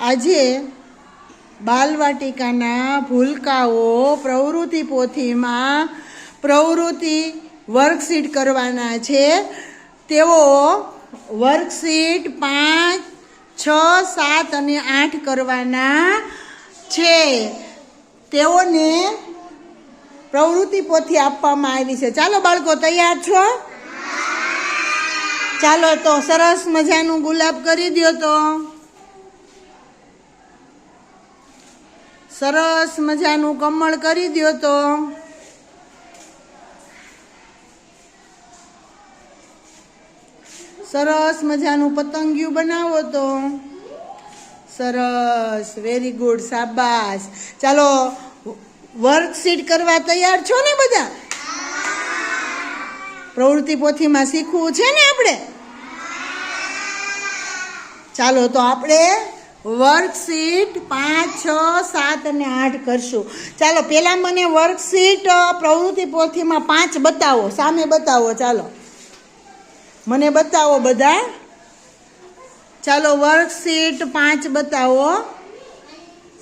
આજે બાલવાટિકાના ભૂલકાઓ પ્રવૃત્તિ પોથીમાં પ્રવૃત્તિ વર્કશીટ કરવાના છે. તેઓ વર્કશીટ પાંચ, છ, સાત અને આઠ કરવાના છે. તેઓને પ્રવૃત્તિ પોથી આપવામાં આવી છે. ચાલો બાળકો, તૈયાર છો? ચાલો તો સરસ મજાનું ગુલાબ કરી દો તો. સરસ મજાનું કમળ કરી દ્યો તો. સરસ મજાનું પતંગિયું બનાવો તો. સરસ વેરી ગુડ સાબાસ ચાલો વર્કશીટ કરવા તૈયાર છો ને બધા? પ્રવૃત્તિ પોથીમાં શીખવું છે ને આપણે? ચાલો, તો આપણે વર્કશીટ પાંચ, છ, સાત અને આઠ કરશું. ચાલો, પહેલાં મને વર્કશીટ પ્રવૃત્તિ પોથીમાં પાંચ બતાવો. સામે બતાવો, ચાલો. મને બતાવો બધા. ચાલો, વર્કશીટ પાંચ બતાવો.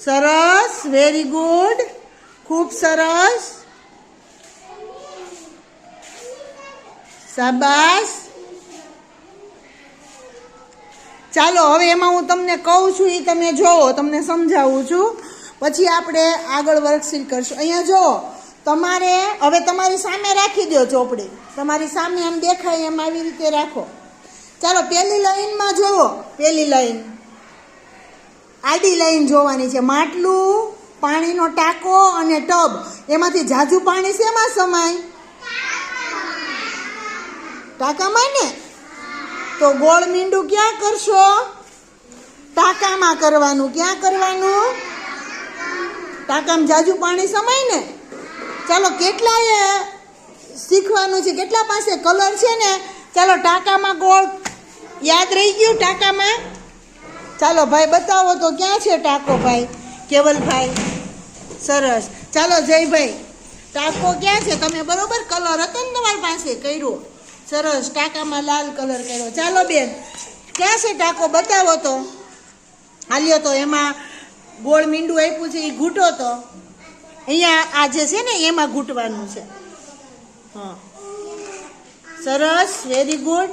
સરસ વેરી ગુડ ખૂબ સરસ. શાબાશ. ચાલો, હવે એમાં હું તમને કહું છું એ તમે જોવો, તમને સમજાવું છું. પછી આપણે આગળ વર્કશીટ કરશું. અહીંયા જુઓ તમારે, હવે તમારી સામે રાખી દો ચોપડી. તમારી સામે આમ દેખાય એમ આવી રીતે રાખો. ચાલો પહેલી લાઈનમાં જુઓ પહેલી લાઈન. આડી લાઈન જોવાની છે. માટલું, પાણીનો ટાંકો અને ટબ. એમાંથી ઝાઝું પાણી શેમાં સમાય. ટાંકામાં ને? તો ગોળ મીંડું ક્યાં કરશો? ટાંકામાં કરવાનું. ક્યાં કરવાનું? ટાંકામાં જાજુ પાણી સમાય ને? ચાલો, કેટલાય શીખવાનું છે? કેટલા પાસે કલર છે ને? ચાલો, ટાંકામાં ગોળ. યાદ રહી ગયું ટાંકામાં? ચાલો, ભાઈ, બતાવો તો ક્યાં છે ટાંકો, ભાઈ? કેવલભાઈ સરસ. ચાલો જયભાઈ ટાંકો ક્યાં છે? તમે બરોબર કલર હતો ને તમારી પાસે કર્યો? સરસ, ટાંકામાં લાલ કલર કર્યો. ચાલો બેન, ક્યાં છે ટાંકો? બતાવો તો. હાલ્યો તો. એમાં ગોળ મીંડું આપ્યું છે, એ ઘૂંટો તો. અહીંયા આ જે છે ને, એમાં ઘૂંટવાનું છે. હા. સરસ વેરી ગુડ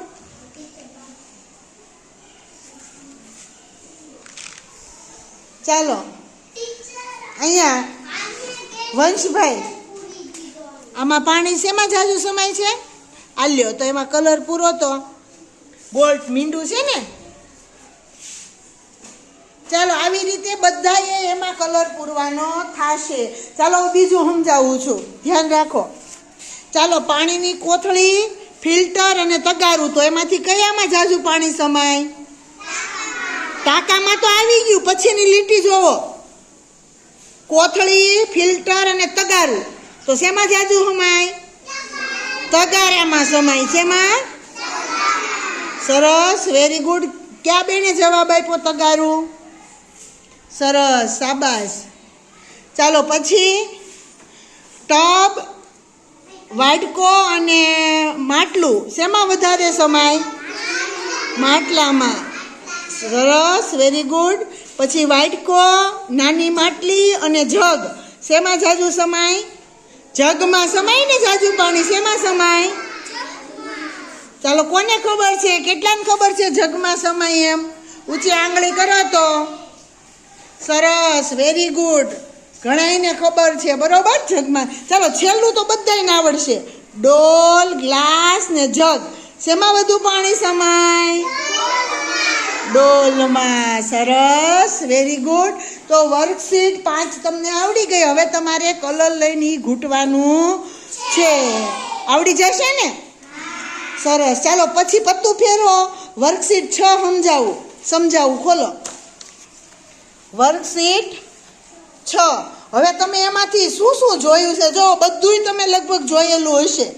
ચાલો. અહીંયા વંશભાઈ, આમાં પાણી શેમાં જાજુ સમાય છે? આલ્યો તો એમાં કલર પૂરો તો. બોલ્ટ મીંડું છે ને? ચાલો, આવી રીતે બધાએ એમાં કલર પૂરવાનો થાશે. ચાલો, હું બીજું સમજાવું છું. ધ્યાન રાખો. ચાલો, પાણીની કોથળી, ફિલ્ટર અને તગારું. તો એમાંથી કયામાં જાજુ પાણી સમાય? ટાંકામાં તો આવી ગયું. પછીની લીટી જોવો. કોથળી, ફિલ્ટર અને તગારું. તો શેમાં જાજુ સમાય? તગારામાં સમાય શેમાં સરસ વેરી ગુડ ક્યાં બેને જવાબ આપ્યો તગારું? સરસ સાબાસ ચાલો પછી ટબ વાટકો અને માટલું. શેમાં વધારે સમાય? માટલામાં. સરસ વેરી ગુડ પછી વાટકો નાની માટલી અને જગ. શેમાં જાજુ સમાય? જગમાં સમાય ને જાજુ પાણી? શેમાં સમાય? ચાલો, કોને ખબર છે? કેટલાને ખબર છે જગમાં સમાય એમ? ઊંચી આંગળી કરો તો. સરસ વેરી ગુડ ઘણાઈને ખબર છે. બરોબર? જગમાં. ચાલો, છેલ્લું તો બધાને આવડશે. ડોલ, ગ્લાસ ને જગ. શેમાં વધુ પાણી સમાય? ડોલમાં સરસ વેરી ગુડ તો વર્કશીટ પાંચ તમને આવડી ગઈ. હવે તમારે કલર લઈને એ ઘૂંટવાનું છે. આવડી જશે ને? સરસ. ચાલો, પછી પત્તું ફેરવો. વર્કશીટ છ સમજાવું. સમજાવું, ખોલો. વર્કશીટ છ. હવે તમે એમાંથી શું શું જોયું છે? જો, બધુંય તમે લગભગ જોયેલું હશે.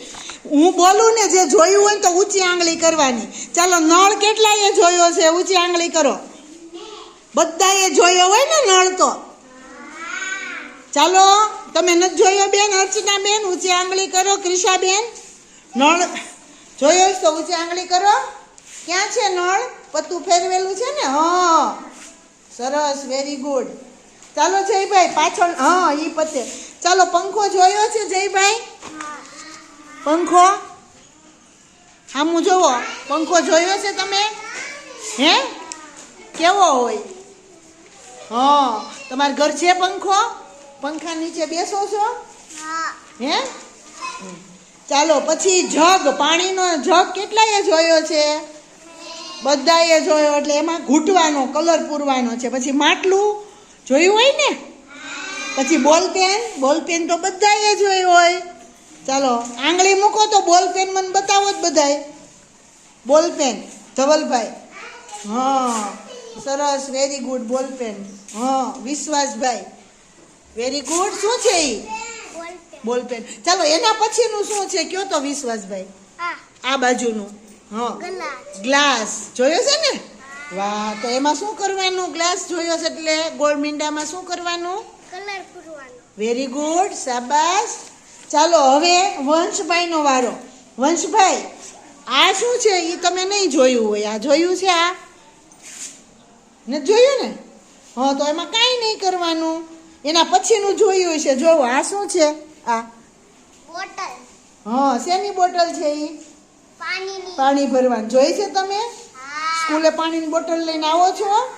હું બોલું ને જે જોયું હોય તો ઊંચી આંગળી કરવાની. ચાલો, નળ કેટલાએ જોયો છે? ઊંચી આંગળી કરો. બધાએ જોયો હોય ને નળ તો? ચાલો, તમે નથી જોયો બેન? અર્ચના બેન, ઊંચી આંગળી કરો. ક્રિશા બેન? નળ જોયો તો ઊંચી આંગળી કરો. ક્યાં છે નળ? પત્તું ફેરવેલું છે ને? હા. સરસ વેરી ગુડ ચાલો, જયભાઈ, પાછળ, હા, ઈ પતે. ચાલો, પંખો જોયો છે, જયભાઈ? પંખો? આમું જોવો, પંખો જોયો છે તમે? હે? કેવો હોય? હા, તમારા ઘર છે પંખો? પંખા નીચે બેસો છો? હે? ચાલો, પછી જગ, પાણીનો જગ કેટલાએ જોયો છે? બધાએ જોયો, એટલે એમાં ઘૂંટવાનો, કલર પૂરવાનો છે. પછી માટલું જોયું હોય ને? પછી બોલપેન બોલપેન તો બધાએ જોયું. ચાલો આંગળી મૂકો તો બોલપેન મને બતાવો જ બધાય. બોલપેન ધવલભાઈ. હા સરસ વેરી ગુડ બોલપેન હા વિશ્વાસભાઈ. વેરી ગુડ શું છે એ બોલપેન ચાલો એના પછીનું શું છે? કયો તો વિશ્વાસભાઈ. આ. બાજુનું. હા. ગ્લાસ જોયો છે ને? વાહ તો એમાં શું કરવાનું? ગ્લાસ જોયો છે એટલે ગોળ મીંડામાં શું કરવાનું? કલર પૂરવાનો. વેરી ગુડ શાબાશ. ચાલો હવે વંશભાઈનો વારો. વંશભાઈ આ શું છે? એ તમે નહીં જોયું હોય. આ જોયું છે આ? ને જોયું ને? હા તો એમાં કાંઈ નહીં કરવાનું. એના પછીનું જોયું છે. જોવો આ શું છે? આ? બોટલ. હા શેની બોટલ છે એ પાણીની. પાણી ભરવાનું. જોઈ છે તમે? સ્કૂલે પાણીની બોટલ લઈને આવો છો?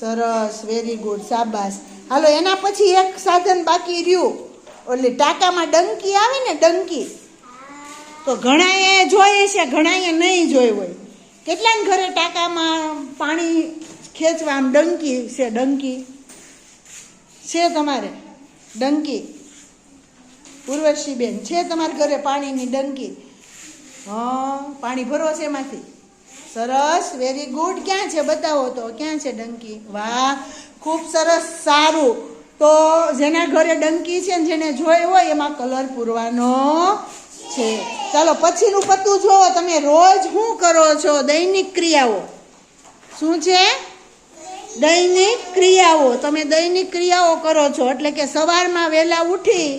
સરસ વેરી ગુડ શાબાશ. હાલો એના પછી એક સાધન બાકી રહ્યું. એટલે ટાંકામાં ડંકી આવે ને ડંકી, તો ઘણાએ જોઈએ છે, ઘણાએ નહીં જોઈ હોય. કેટલાને ઘરે ટાંકામાં પાણી ખેંચવા આમ ડંકી છે ડંકી છે તમારે? ડંકી. ઉર્વશીબેન, છે તમારા ઘરે પાણીની ડંકી? હા, પાણી ભરો છે એમાંથી. સરસ વેરી ગુડ ક્યાં છે? બતાવો તો, ક્યાં છે ડંકી? વાહ, ખૂબ સરસ, સારું. તો જેના ઘરે ડંકી છે ને જેને જોઈ હોય એમાં કલર પૂરવાનો છે. ચાલો, પછીનું પત્તું જુઓ તમે રોજ શું કરો છો? દૈનિક ક્રિયાઓ. શું છે? દૈનિક ક્રિયાઓ. તમે દૈનિક ક્રિયાઓ કરો છો. એટલે કે સવારમાં વહેલા ઉઠી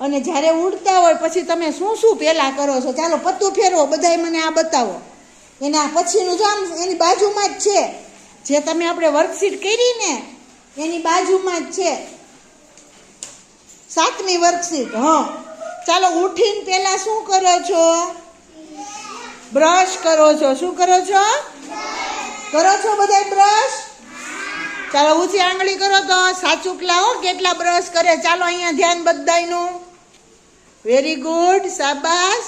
અને જ્યારે ઉડતા હોય પછી તમે શું શું પહેલાં કરો છો? ચાલો, પત્તું ફેરવો. બધાય મને આ બતાવો. એના પછીનું જો એની બાજુમાં જ છે. જે તમે આપણે વર્કશીટ કરી ને એની બાજુમાં જ છે. સાતમી વર્કશીટ હા. ચાલો ઉઠીને પહેલાં શું કરો છો? બ્રશ કરો છો. શું કરો છો? કરો છો બધાય બ્રશ? ચાલો ઊંચી આંગળી કરો તો સાચું લાવો કેટલા બ્રશ કરે. ચાલો અહીંયા ધ્યાન બધાયનું. વેરી ગુડ શાબાશ.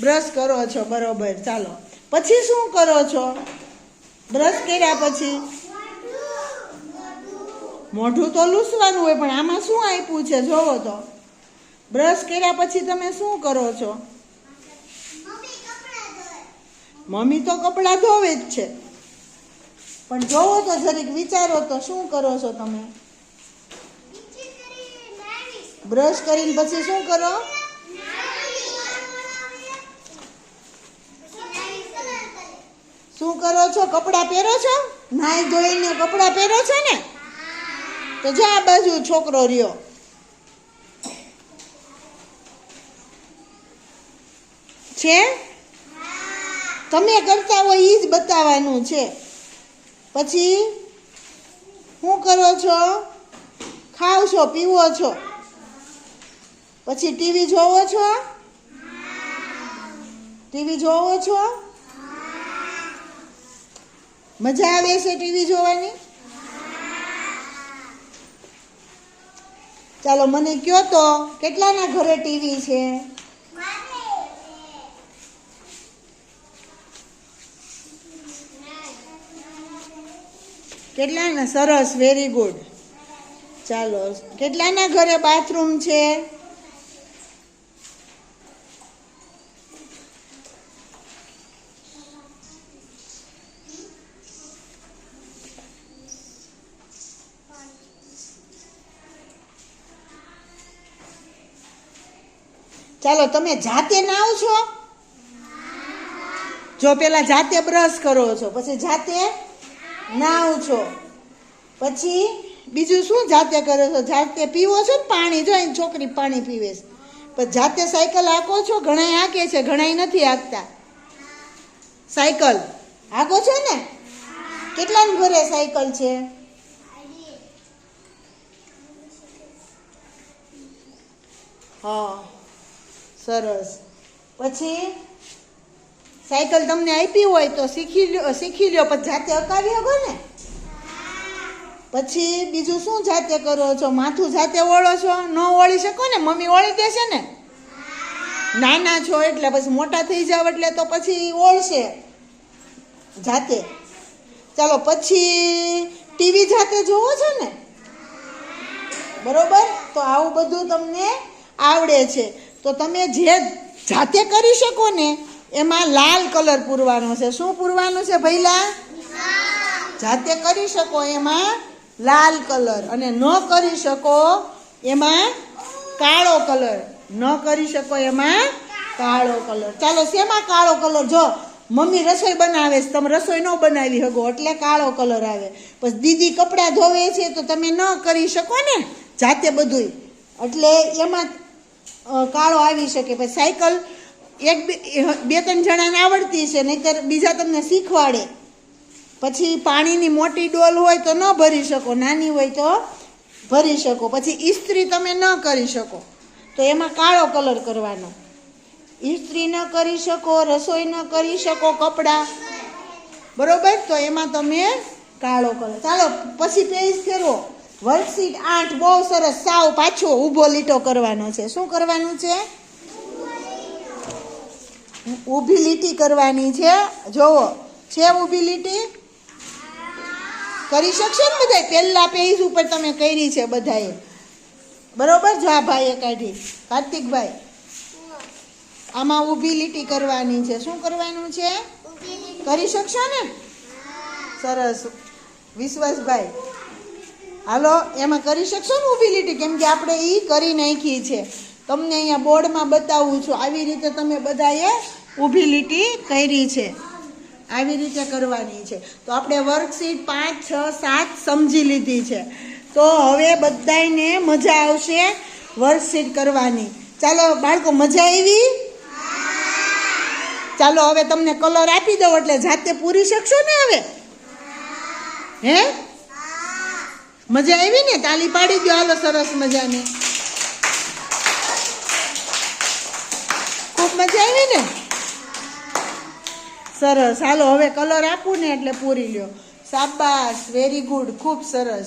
બ્રશ કરો છો, બરોબર. ચાલો. પછી શું કરો છો? બ્રશ કર્યા પછી? મોઢું તો લૂસવાનું હોય, પણ આમાં શું આપ્યું છે? જોવો તો. બ્રશ કર્યા પછી તમે શું કરો છો? મમ્મી તો કપડાં ધોવે જ છે. પણ જોવો તો જરીક, વિચારો તો શું કરો છો તમે? બ્રશ કરીને પછી શું કરો? શું કરો છો? કપડાં પહેરો છો? નાઈ ધોઈને કપડાં પહેરો છો ને? તો જો આ બાજુ છોકરો રહ્યો. છે? તમે કરતા હોય એ જ બતાવવાનું છે. પછી શું કરો છો? ખાવ છો પીવો છો? પછી ટીવી જોવો છો? ટીવી જોવો છો? મજા આવે છે ટીવી જોવાની? ચાલો, મને કયો તો? કેટલાના ઘરે ટીવી છે? કેટલાના? સરસ વેરી ગુડ ચાલો, કેટલાના ઘરે બાથરૂમ છે? ચાલો, તમે જાતે નાવ છો? જો પેલા જાતે બ્રશ કરો છો, પછી જાતે નાવ છો. પછી બીજું શું જાતે કરો છો? જાતે પીવો છો ને પાણી? જો છોકરી પાણી પીવે છે. પણ જાતે સાયકલ હાંકો છો? ઘણા હાંકે છે ઘણા નથી હાંકતા. સાયકલ હાંકો છો ને? કેટલાની ઘરે સાયકલ છે? હા. સરસ. પછી સાયકલ તમને આપી હોય તો શીખી લ્યો શીખી લ્યો, પછી જાતે અકાવી શકો ને? પછી બીજું શું જાતે કરો છો? માથું જાતે ઓળો છો? ન ઓળી શકો ને? મમ્મી ઓળી દેશે ને? નાના છો એટલે પછી મોટા થઈ જાવ એટલે તો પછી ઓળશે. જાતે. ચાલો, પછી ટીવી જાતે જોવો છો ને? બરોબર? તો આવું બધું તમને આવડે છે. તો તમે જે જાતે કરી શકો ને, એમાં લાલ કલર પૂરવાનો છે. શું પૂરવાનું છે ભૈલા જાતે કરી શકો એમાં લાલ કલર અને ન કરી શકો એમાં કાળો કલર. ન કરી શકો એમાં કાળો કલર. ચાલો, શેમાં કાળો કલર? જો, મમ્મી રસોઈ બનાવે છે. તમે રસોઈ ન બનાવી શકો, એટલે કાળો કલર આવે. પછી દીદી કપડાં ધોવે છે તો તમે ન કરી શકો ને, જાતે બધુંય. એટલે એમાં કાળો આવી શકે, પછી સાયકલ એક બે ત્રણ જણાને આવડતી છે, નહીંતર બીજા તમને શીખવાડે. પછી પાણીની મોટી ડોલ હોય તો ન ભરી શકો, નાની હોય તો ભરી શકો, પછી ઇસ્ત્રી તમે ન કરી શકો. તો એમાં કાળો કલર કરવાનો. ઇસ્ત્રી ન કરી શકો, રસોઈ ન કરી શકો, કપડાં. બરોબર? તો એમાં તમે કાળો કલર. ચાલો, પછી પેજ ફેરવો. વર્કશીટ આઠ બહુ સરસ સાવ પાછો ઊભો લીટો કરવાનો છે. શું કરવાનું છે? ઊભી લીટી કરવાની છે. જોવો, છે ઊભી લીટી? કરી શકશો ને બધાય? પહેલા પેજ ઉપર તમે કરી છે બધાએ. બરોબર? જો આ ભાઈએ કાઢી. કાર્તિકભાઈ, આમાં ઊભી લીટી કરવાની છે. શું કરવાનું છે? કરી શકશો ને? સરસ. વિશ્વાસભાઈ હાલો, એમાં કરી શકશો ને ઊભી લીટી કેમ કે આપણે એ કરી નાખી છે. તમને અહીંયા બોર્ડમાં બતાવું છું, આવી રીતે તમે બધાએ ઊભી લીટી કરી છે. આવી રીતે કરવાની છે. તો આપણે વર્કશીટ પાંચ, છ, સાત સમજી લીધી છે. તો હવે બધાયને મજા આવશે વર્કશીટ કરવાની. ચાલો, બાળકો, મજા આવી? ચાલો, હવે તમને કલર આપી દઉં, એટલે જાતે પૂરી શકશો ને હવે? હે? મજા આવી ને? તાલી પાડી દો હાલો, સરસ મજાની. ખૂબ મજા આવી ને? સરસ. હાલો, હવે કલર આપું ને એટલે પૂરી લ્યો. સાબાસ વેરી ગુડ ખૂબ સરસ.